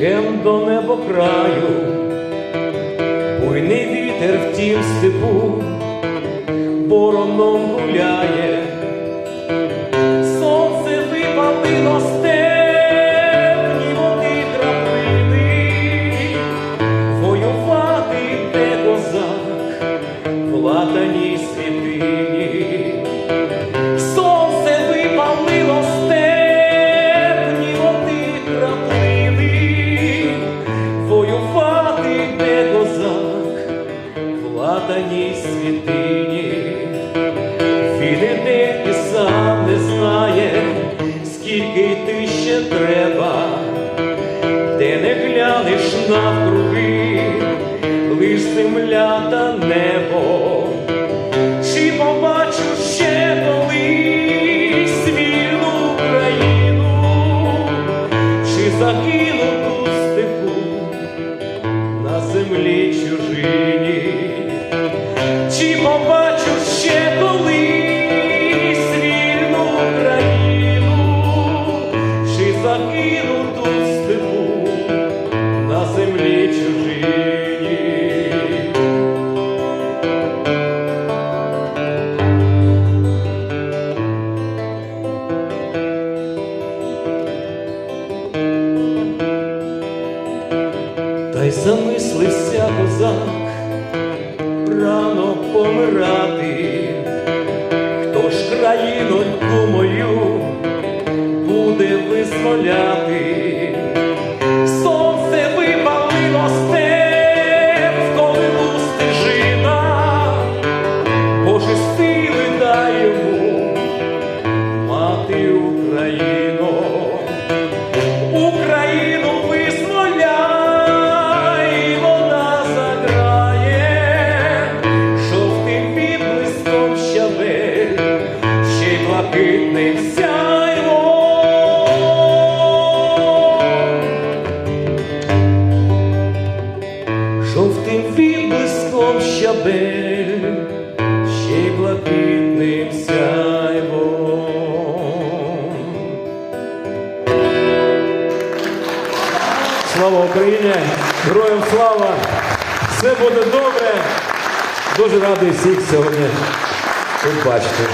Ген до небокраю, буйний вітер в тім степу, вороном гуляє, сонце випалило степні води краплини, воювати йде козак в латаній в світині. Він іде сам не знає, скільки йти ще треба, де не глянеш навкруги, лиш земля та небо. Чи побачу ще колись вільну Україну, чи загину й замислився козак. Рано помирати, хто ж країноньку мою буде визволяти, блакитним сяйво. Жовтим відблиском щабель, ще й блакитним сяйвом. Слава Україні! Героям слава! Все буде добре! Дуже радий всіх сьогодні тут бачити.